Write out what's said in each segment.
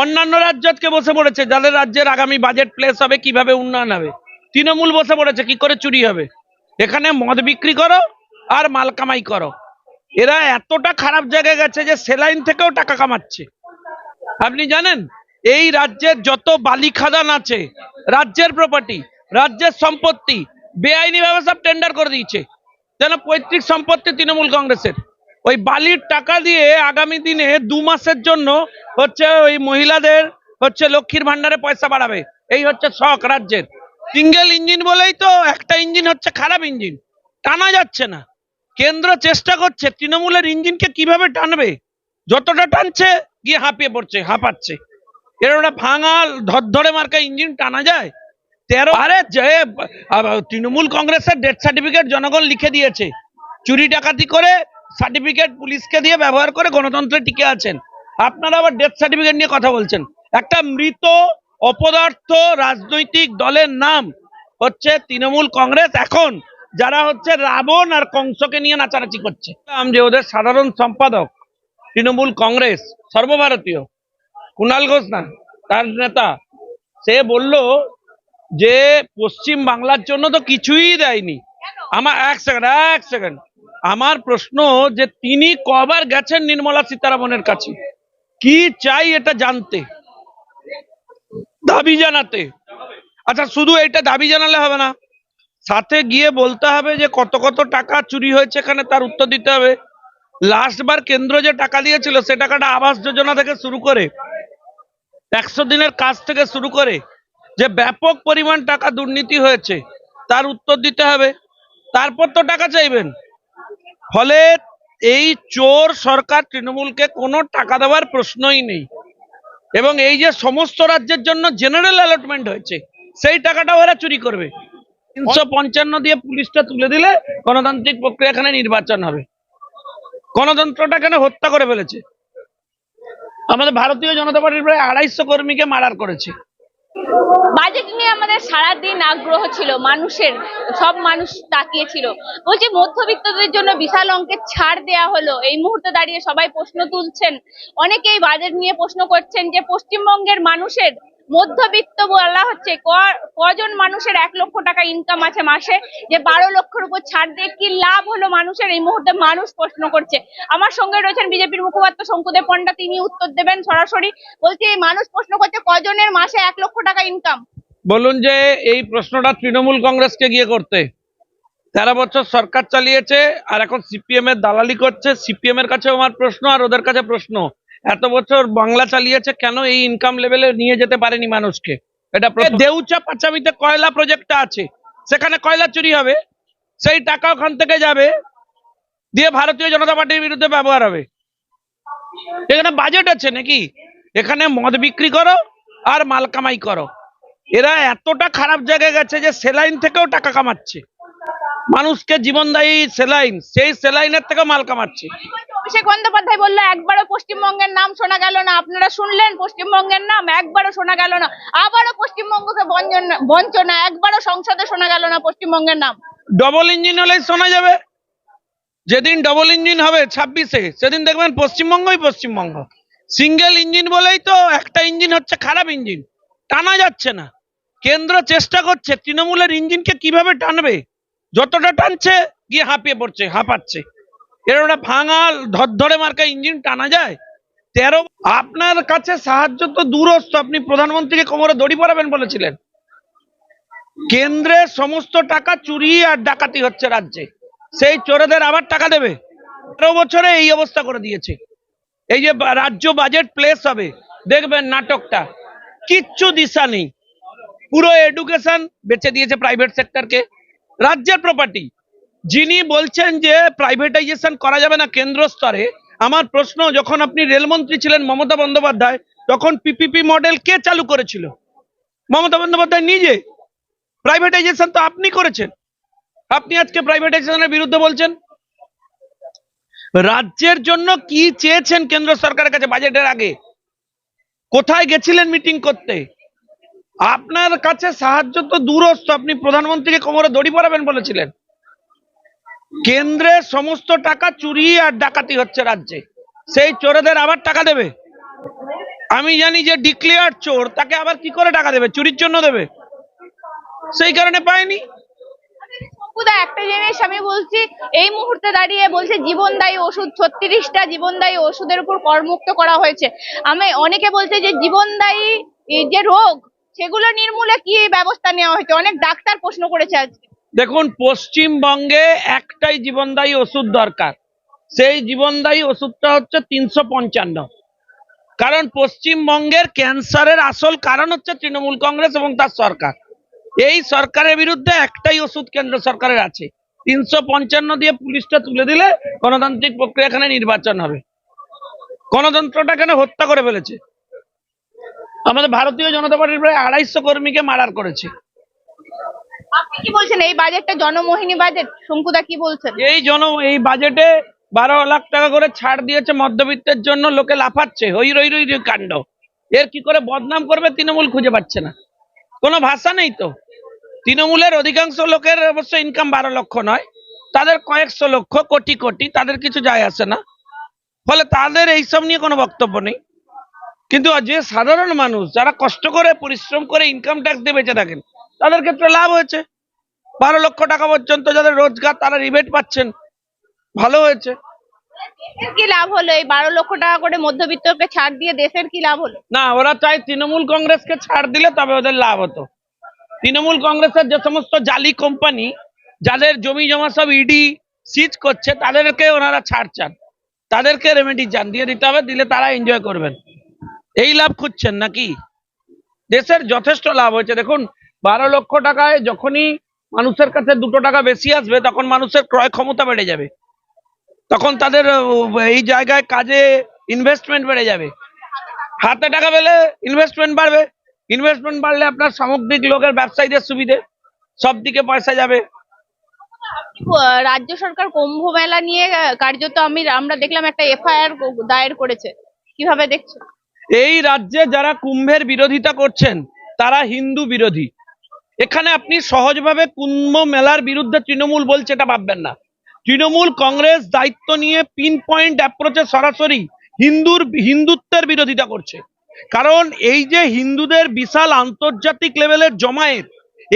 অন্যান্য রাজ্য আজকে বসে পড়েছে, যাদের রাজ্যের আগামী বাজেট প্লেস হবে, কীভাবে উন্নয়ন হবে? তৃণমূল বসে পড়েছে, কি করে চুরি হবে? এখানে মদ বিক্রি করো আর মাল কামাই করো। এরা এতটা খারাপ জায়গায় গেছে যে সেলাইন থেকেও টাকা কামাচ্ছে। আপনি জানেন, এই রাজ্যের যত বালি খাদান আছে, রাজ্যের প্রপার্টি রাজ্যের সম্পত্তি, বেআইনি ভাবে সব টেন্ডার করে দিয়েছে। যেন পৈতৃক সম্পত্তি তৃণমূল কংগ্রেসের। ওই বালির টাকা দিয়ে আগামী দিনে দু মাসের জন্য হচ্ছে ওই মহিলাদের হচ্ছে লক্ষ্মীর ভান্ডারে পয়সা বাড়াবে। এই হচ্ছে শখ রাজ্যের। সিঙ্গেল ইঞ্জিন বলেই তো একটা ইঞ্জিন হচ্ছে খারাপ ইঞ্জিন। টানা যাচ্ছে না। কেন্দ্র চেষ্টা করছে তৃণমূলের ইঞ্জিনকে কীভাবে টানবে? যতটা টানছে, গিয়ে হাঁপিয়ে পড়ছে, হাঁপাচ্ছে। এর ভাঙা, ধরধরে মার্কা ইঞ্জিন টানা যায়। তেরো আরে যে তৃণমূল কংগ্রেসের ডেথ সার্টিফিকেট জনগণ লিখে দিয়েছে। চুরি ডাকাতি করে সার্টিফিকেট পুলিশকে দিয়ে ব্যবহার করে গণতন্ত্রে টিকে আছেন। আপনারা আবার ডেথ সার্টিফিকেট নিয়ে কথা বলছেন। একটা মৃত অপদার্থ রাজনৈতিক দলের নাম হচ্ছে তৃণমূল কংগ্রেস। এখন যারা হচ্ছে রাবণ আর কংসকে নিয়ে নাচানাচি করছে। যে ওদের সাধারণ সম্পাদক তৃণমূল কংগ্রেস সর্বভারতীয় কুণাল ঘোষ না তার নেতা। সে বলল যে পশ্চিম বাংলার জন্য তো কিছুই দেয়নি। আমার এক সেকেন্ড এক সেকেন্ড আমার প্রশ্ন যে তিনি কবার গেছেন নির্মলা সীতারামনের কাছে? কি চাই এটা জানতে? দাবি জানাতে। আচ্ছা শুধু এটা দাবি জানালে হবে না। সাথে গিয়ে বলতে হবে যে কত কত টাকা চুরি হয়েছে এখানে, তার উত্তর দিতে হবে। লাস্ট বার কেন্দ্র যে টাকা দিয়েছিল, সে টাকাটা আবাস যোজনা থেকে শুরু করে, একশো দিনের কাজ থেকে শুরু করে, যে ব্যাপক পরিমাণ টাকা দুর্নীতি হয়েছে, তার উত্তর দিতে হবে। তারপর তো টাকা চাইবেন। ফলে এই চোর সরকার তৃণমূলকে কোনো টাকা দেওয়ার প্রশ্নই নেই। এবং এই যে সমস্ত রাজ্যের জন্য জেনারেল অ্যালটমেন্ট হয়েছে, সেই টাকাটা ওরা চুরি করবে। তিনশো পঞ্চান্ন দিয়ে পুলিশটা তুলে দিলে গণতান্ত্রিক প্রক্রিয়া এখানে নির্বাচন হবে। গণতন্ত্রটা এখানে হত্যা করে ফেলেছে। আমাদের ভারতীয় জনতা পার্টির প্রায় আড়াইশো কর্মীকে মার্ডার করেছে। বাজেট নিয়ে আমাদের সারাদিন আগ্রহ ছিল, মানুষের, সব মানুষ তাকিয়েছিল। বলছি, মধ্যবিত্তদের জন্য বিশাল অঙ্কের ছাড় দেয়া হলো। এই মুহূর্তে দাঁড়িয়ে সবাই প্রশ্ন তুলছেন। অনেকেই বাজেট নিয়ে প্রশ্ন করছেন যে, পশ্চিমবঙ্গের মানুষের মধ্যবিত্ত বলা হচ্ছে কজন মানুষের এক লক্ষ টাকা ইনকাম আছে মাসে? যে বারো লক্ষের উপর ছাড় দিয়ে কি লাভ হলো মানুষের? এই মুহূর্তে মানুষ প্রশ্ন করছে। আমার সঙ্গে রয়েছেন বিজেপির মুখপাত্র শঙ্কুদেব পণ্ডা, তিনি উত্তর দেবেন সরাসরি। বলছি, এই মানুষ প্রশ্ন করছে, কজনের মাসে এক লক্ষ টাকা ইনকাম বলুন যে, এই প্রশ্নটা তৃণমূল কংগ্রেসকে গিয়ে করতে। তেরো বছর সরকার চালিয়েছে, আর এখন সিপিএম এর দালালি করছে। সিপিএম এর কাছে আমার প্রশ্ন, আর ওদের কাছে প্রশ্ন। এত বছর বাংলা চালিয়েছে কেন এই ইনকাম লেভেলে নিয়ে যেতে পারেনি মানুষকে? এটা দেউচা পাচামিতে কয়লা প্রজেক্টটা আছে সেখানে কয়লা চুরি হবে সেই টাকা ওখান থেকে যাবে দিয়ে ভারতীয় জনতা পার্টির বিরুদ্ধে ব্যবহার হবে। এখানে বাজেট আছে নাকি? এখানে মদ বিক্রি করো আর মাল কামাই করো। এরা এতটা খারাপ জায়গায় গেছে যে সেলাইন থেকেও টাকা কামাচ্ছে। মানুষকে জীবনদায়ী সেলাইন সেই সেলাইনের থেকে মাল কামাচ্ছে। অভিষেক বন্দ্যোপাধ্যায় বলল, একবারও পশ্চিমবঙ্গের নাম শোনা গেল না। আপনারা শুনলেন পশ্চিমবঙ্গের নাম, একবারও শোনা গেল না। আবারও পশ্চিমবঙ্গকে বঞ্চনা, একবারও সংসদে শোনা গেল না পশ্চিমবঙ্গের নাম। ডবল ইঞ্জিন হলেই শোনা যাবে। যেদিন ডবল ইঞ্জিন হবে, ছাব্বিশে, সেদিন দেখবেন পশ্চিমবঙ্গই পশ্চিমবঙ্গ। সিঙ্গেল ইঞ্জিন বলেই তো একটা ইঞ্জিন হচ্ছে খারাপ ইঞ্জিন টানা যাচ্ছে না। কেন্দ্র চেষ্টা করছে, তৃণমূলের ইঞ্জিনকে কীভাবে টানবে? যতটা টানছে, গিয়ে হাঁপিয়ে পড়ছে, হাঁপাচ্ছে। এর ওটা ভাঙা ধরধরে মার্কা ইঞ্জিন টানা যায়। তেরো আপনার কাছে সাহায্য তো দূরস্থ। আপনি প্রধানমন্ত্রীকে কোমরে দড়ি পরাবেন বলেছিলেন। কেন্দ্রের সমস্ত টাকা চুরি আর ডাকাতি হচ্ছে রাজ্যে। সেই চোরেদের আবার টাকা দেবে। তেরো বছরে এই অবস্থা করে দিয়েছে। এই যে রাজ্য বাজেট প্লেস হবে। দেখবেন নাটকটা। কিচ্ছু দিশা নেই। পুরো এডুকেশন বেচে দিয়েছে প্রাইভেট সেক্টরকে রাজ্যের প্রপার্টি যিনি বলছেন যে প্রাইভেটাইজেশন করা যাবে না কেন্দ্র স্তরে, আমার প্রশ্ন, যখন আপনি রেলমন্ত্রী ছিলেন মমতা বন্দ্যোপাধ্যায়, তখন পিপিপি মডেল কে চালু করেছিল? মমতা বন্দ্যোপাধ্যায় নিজে। প্রাইভেটাইজেশন তো আপনি করেছেন। আপনি আজকে প্রাইভেটাইজেশনের বিরুদ্ধে বলছেন। রাজ্যের জন্য কি চেয়েছেন কেন্দ্র সরকারের কাছে বাজেটের আগে? কোথায় গেছিলেন মিটিং করতে? আপনার কাছে সাহায্য তো দূরস্থ। আপনি প্রধানমন্ত্রীকে কোমরে দড়ি পরাবেন বলেছিলেন। কেন্দ্রের সমস্ত টাকা চুরি আর ডাকাতি হচ্ছে রাজ্যে। সেই চোরেদের আবার টাকা দেবে। আমি জানি যে ডিক্লেয়ার চোর, তাকে আবার কি করে টাকা দেবে? চুরির জন্য দেবে। সেই কারণে পায়নি। একটা জিনিস আমি বলছি, এই মুহূর্তে দাঁড়িয়ে বলছে, জীবনদায়ী ওষুধ, ছত্রিশটা জীবনদায়ী ওষুধের উপর করমুক্ত করা হয়েছে। আমি অনেকে বলছে যে জীবনদায়ী যে রোগ, সেগুলো নির্মূলে কি ব্যবস্থা নেওয়া হয়েছে? অনেক ডাক্তার প্রশ্ন করেছে আজকে। দেখুন, পশ্চিমবঙ্গে একটাই জীবনদায়ী ওষুধ দরকার। সেই জীবনদায়ী ওষুধটা হচ্ছে তিনশো পঞ্চান্ন। কারণ পশ্চিমবঙ্গের ক্যান্সারের আসল কারণ হচ্ছে তৃণমূল কংগ্রেস এবং তার সরকার। এই সরকারের বিরুদ্ধে একটাই ওষুধ কেন্দ্র সরকারের আছে। তিনশো পঞ্চান্ন দিয়ে পুলিশটা তুলে দিলে গণতান্ত্রিক প্রক্রিয়া এখানে নির্বাচন হবে। গণতন্ত্রটা এখানে হত্যা করে ফেলেছে? আমাদের ভারতীয় জনতা পার্টির প্রায় আড়াইশো কর্মীকে মার্ডার করেছে। আপনি কি বলছেন? এই বাজেটটা জনমোহিনী বাজেট? শঙ্কুদা কি বলছেন? এই জন এই বাজেটে বারো লাখ টাকা করে ছাড় দিয়েছে মধ্যবিত্তের জন্য, লোকে লাফাচ্ছে, হই রই রই রই কাণ্ড। এর কি করে বদনাম করবে তৃণমূল খুঁজে পাচ্ছে না। কোনো ভাষা নেই তো। তৃণমূলের অধিকাংশ লোকের অবশ্য ইনকাম বারো লক্ষ নয়, তাদের কয়েকশো লক্ষ, কোটি কোটি, তাদের কিছু যায় আসে না। ফলে তাদের এইসব নিয়ে কোনো বক্তব্য নেই। কিন্তু যে সাধারণ মানুষ, যারা কষ্ট করে, পরিশ্রম করে ইনকাম ট্যাক্স দিয়ে বেঁচে থাকেন তাদের ক্ষেত্রে লাভ হয়েছে। বারো লক্ষ টাকা পর্যন্ত যাদের রোজগার তারা রিবেট পাচ্ছেন। ভালো হয়েছে। কি লাভ হলো? এই বারো লক্ষ টাকা করে মধ্যবিত্তকে ছাড় দিয়ে দেশের কি লাভ হলো? না ওরা চায় তৃণমূল কংগ্রেসকে ছাড় দিলে তবে ওদের লাভ হতো। তৃণমূল কংগ্রেসের যে সমস্ত জালি কোম্পানি যাদের জমি জমা সব ইডি সিজ করছে তাদেরকে ওনারা ছাড় চান। তাদেরকে রেমেডি চান দিয়ে দিতে হবে দিলে তারা এনজয় করবেন। এই লাভ খুঁজছেন নাকি? দেশের যথেষ্ট লাভ হয়েছে। দেখুন বারো লক্ষ টাকায় যখনই মানুষের কাছে দুটো টাকা বেশি আসবে তখন মানুষের ক্রয় ক্ষমতা বেড়ে যাবে। তখন তাদের এই জায়গায় কাজে ইনভেস্টমেন্ট বেড়ে যাবে। হাতে টাকা পেলে ইনভেস্টমেন্ট বাড়বে। ইনভেস্টমেন্ট বাড়লে আপনার সামগ্রিক লোকের ব্যবসায়ীদের সুবিধে সব দিকে পয়সা যাবে। রাজ্য সরকার কুম্ভ মেলা নিয়ে কার্যত আমি আমরা দেখলাম একটা এফআইআর দায়ের করেছে। কীভাবে দেখছ এই রাজ্যে যারা কুম্ভের বিরোধিতা করছেন তারা হিন্দু বিরোধী। এখানে আপনি সহজভাবে কুম্ভ মেলার বিরুদ্ধে তৃণমূল বলছে এটা ভাববেন না। তৃণমূল কংগ্রেস দায়িত্ব নিয়ে পিন পয়েন্ট অ্যাপ্রোচে সরাসরি হিন্দুর, হিন্দুত্বের বিরোধিতা করছে। কারণ এই যে হিন্দুদের বিশাল আন্তর্জাতিক লেভেলের জমায়েত,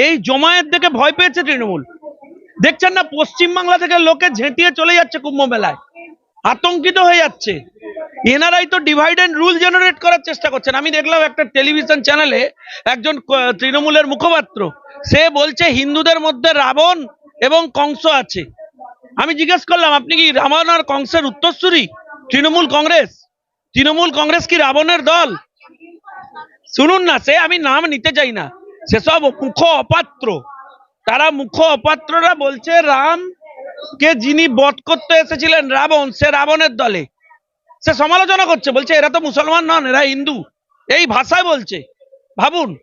এই জমায়েত দেখে ভয় পেয়েছে তৃণমূল। দেখছেন না, পশ্চিমবাংলা থেকে লোকে ঝেঁটিয়ে চলে যাচ্ছে কুম্ভ মেলায়। আতঙ্কিত হয়ে যাচ্ছে। এনারাই তো ডিভাইড অ্যান্ড রুল জেনারেট করার চেষ্টা করছেন। আমি দেখলাম একটা টেলিভিশন চ্যানেলে একজন তৃণমূলের মুখপাত্র, সে বলছে হিন্দুদের মধ্যে রাবণ এবং কংস আছে। আমি জিজ্ঞেস করলাম, আপনি কি রাবণ আর কংসের উত্তরসূরি? তৃণমূল কংগ্রেস? তৃণমূল কংগ্রেস কি রাবণের দল? শুনুন না, সে আমি নাম নিতে চাই না। সেসব মুখ অপাত্র। তারা মুখ অপাত্ররা বলছে, রাম কে যিনি বধ করতে এসেছিলেন, রাবণ, সে রাবণের দলে। সে সমালোচনা করছে, বলছে, এরা তো মুসলমান নন, এরা হিন্দু। এই ভাষায় বলছে। ভাবুন,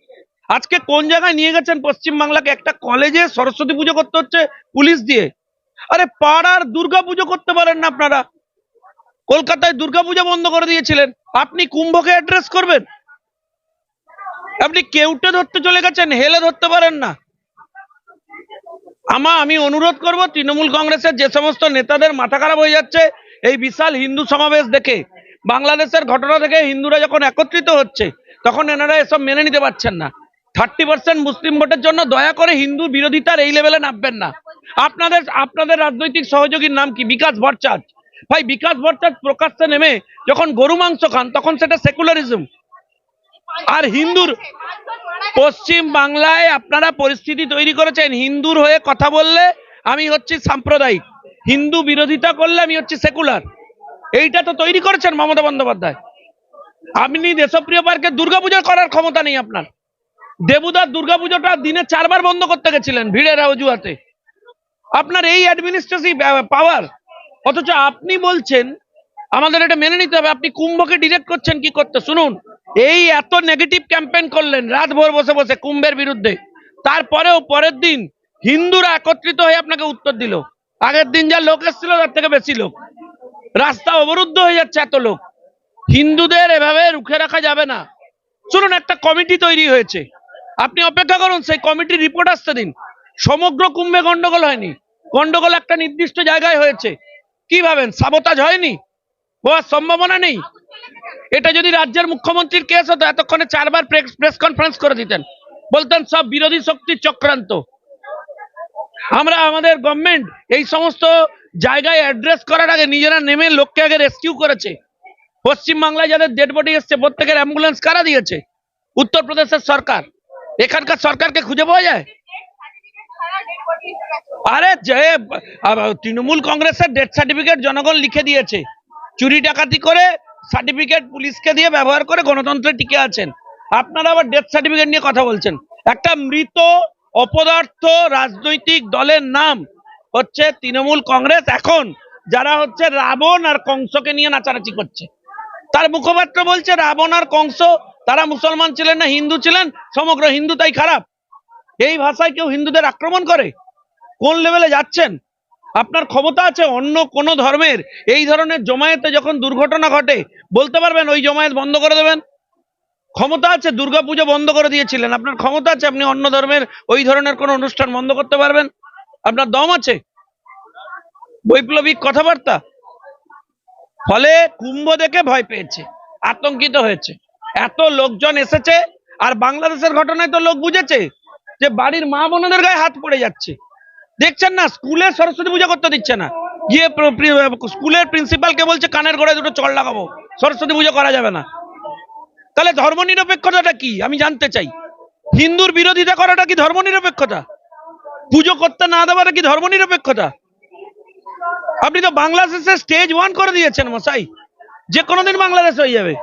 আজকে কোন জায়গায় নিয়ে গেছেন পশ্চিম বাংলাকে? একটা কলেজে সরস্বতী পুজো করতে হচ্ছে পুলিশ দিয়ে। আরে, পাড়ার দুর্গা পুজো করতে পারেন না আপনারা। কলকাতায় দুর্গা পুজো বন্ধ করে দিয়েছিলেন। আপনি কুম্ভকে অ্যাড্রেস করবেন? আপনি কেউটে ধরতে চলে গেছেন, হেলে ধরতে পারেন না। আমা, আমি অনুরোধ করব, তৃণমূল কংগ্রেসের যে সমস্ত নেতাদের মাথা খারাপ হয়ে যাচ্ছে এই বিশাল হিন্দু সমাবেশ দেখে, বাংলাদেশের ঘটনা থেকে হিন্দুরা যখন একত্রিত হচ্ছে, তখন এনারা এসব মেনে নিতে পারছেন না। থার্টি পার্সেন্ট মুসলিম ভোটের জন্য দয়া করে হিন্দু বিরোধিতার এই লেভেলে নামবেন না। আপনাদের আপনাদের রাজনৈতিক সহযোগীর নাম কি? বিকাশ ভট্টাচার্য। ভাই, বিকাশ ভট্টাচার্য প্রকাশ্যে নেমে যখন গরু মাংস খান, তখন সেটা সেকুলারিজম। আর হিন্দুর পশ্চিম বাংলায় আপনারা পরিস্থিতি তৈরি করেছেন। হিন্দুর হয়ে কথা বললে আমি হচ্ছি সাম্প্রদায়িক। হিন্দু বিরোধিতা করলে আমি হচ্ছি সেকুলার। এইটা তো তৈরি করেছেন মমতা বন্দ্যোপাধ্যায়। আপনি দেশপ্রিয় পার্কে দুর্গাপূজা করার ক্ষমতা নেই আপনার। দেবুদার দুর্গাপুজোটা দিনে চারবার বন্ধ করতে গেছিলেন ভিড়ের অজুহাতে। আপনার এই অ্যাডমিনিস্ট্রেটিভ পাওয়ার অথচ আপনি বলছেন, আমাদের এটা মেনে নিতে হবে। আপনি কুম্ভকে ডিরেক্ট করছেন কি করতে? শুনুন, এই এত নেগেটিভ ক্যাম্পেইন করলেন রাত ভোর বসে বসে কুম্ভের বিরুদ্ধে। তারপরেও পরের দিন হিন্দুরা একত্রিত হয়ে আপনাকে উত্তর দিল। আগের দিন যা লোক এসেছিল, তার থেকে বেশি লোক। রাস্তা অবরুদ্ধ হয়ে যাচ্ছে এত লোক। হিন্দুদের এভাবে রুখে রাখা যাবে না। শুনুন একটা কমিটি তৈরি হয়েছে। আপনি অপেক্ষা করুন, সেই কমিটির রিপোর্ট আসতে দিন। সমগ্র কুম্ভে গন্ডগোল হয়নি। গন্ডগোল একটা নির্দিষ্ট জায়গায় হয়েছে। কি ভাবেন, সাবতাজ হয়নি? হওয়ার সম্ভাবনা নেই? এটা যদি রাজ্যের মুখ্যমন্ত্রীর কেস হতো, এতক্ষণে চারবার প্রেস কনফারেন্স করে দিতেন। বলতেন, সব বিরোধী শক্তির চক্রান্ত। আমরা আমাদের গভর্নমেন্ট এই সমস্ত জায়গায় অ্যাড্রেস করার আগে নিজেরা নেমে লোককে আগে রেস্কিউ করেছে। পশ্চিমবাংলায় যাদের ডেড বডি এসছে, প্রত্যেকের অ্যাম্বুলেন্স কারা দিয়েছে? উত্তরপ্রদেশের সরকার। এখানকার সরকারকে খুঁজে পাওয়া যায়? আরে যে তৃণমূল কংগ্রেসের ডেথ সার্টিফিকেট জনগণ লিখে দিয়েছে। চুরি ডাকাতি করে সার্টিফিকেট পুলিশকে দিয়ে ব্যবহার করে গণতন্ত্রে টিকে আছেন। আপনারা আবার ডেথ সার্টিফিকেট নিয়ে কথা বলছেন। একটা মৃত অপদার্থ রাজনৈতিক দলের নাম হচ্ছে তৃণমূল কংগ্রেস এখন যারা হচ্ছে রাবণ আর কংসকে নিয়ে নাচানাচি করছে। তার মুখপাত্র বলছে, রাবণ আর কংস, তারা মুসলমান ছিলেন না, হিন্দু ছিলেন, সমগ্র হিন্দু তাই খারাপ। এই ভাষায় কেউ হিন্দুদের আক্রমণ করে? কোন লেভেলে যাচ্ছেন? আপনার ক্ষমতা আছে অন্য কোন ধর্মের? এই ধরনের জমায়েতে যখন দুর্ঘটনা ঘটে, বলতে পারবেন ওই জমায়েত বন্ধ করে দেবেন? ক্ষমতা আছে, দুর্গাপুজো বন্ধ করে দিয়েছিলেন। আপনার ক্ষমতা আছে, আপনি অন্য ধর্মের ওই ধরনের কোন অনুষ্ঠান বন্ধ করতে পারবেন? আপনার দম আছে? বৈপ্লবিক কথাবার্তা? ফলে কুম্ভ দেখে ভয় পেয়েছে, আতঙ্কিত হয়েছে। এত লোকজন এসেছে, আর বাংলাদেশের ঘটনায় তো লোক বুঝেছে যে বাড়ির মা বোনদের গায়ে হাত পড়ে যাচ্ছে। দেখছেন না, স্কুলে সরস্বতী পুজো করতে দিচ্ছে না। গিয়ে স্কুলের প্রিন্সিপালকে বলছে, কানের গোড়ায় দুটো চল লাগাবো, সরস্বতী পুজো করা যাবে না। তাহলে ধর্ম নিরপেক্ষতাটা কি? আমি জানতে চাই। হিন্দুর বিরোধিতা করাটা কি ধর্ম নিরপেক্ষতা পুজো করতে না দেওয়াটা কি ধর্ম নিরপেক্ষতা আপনি তো বাংলাদেশে স্টেজ ওয়ান করে দিয়েছেন মশাই। যে কোনোদিন বাংলাদেশ হয়ে যাবে।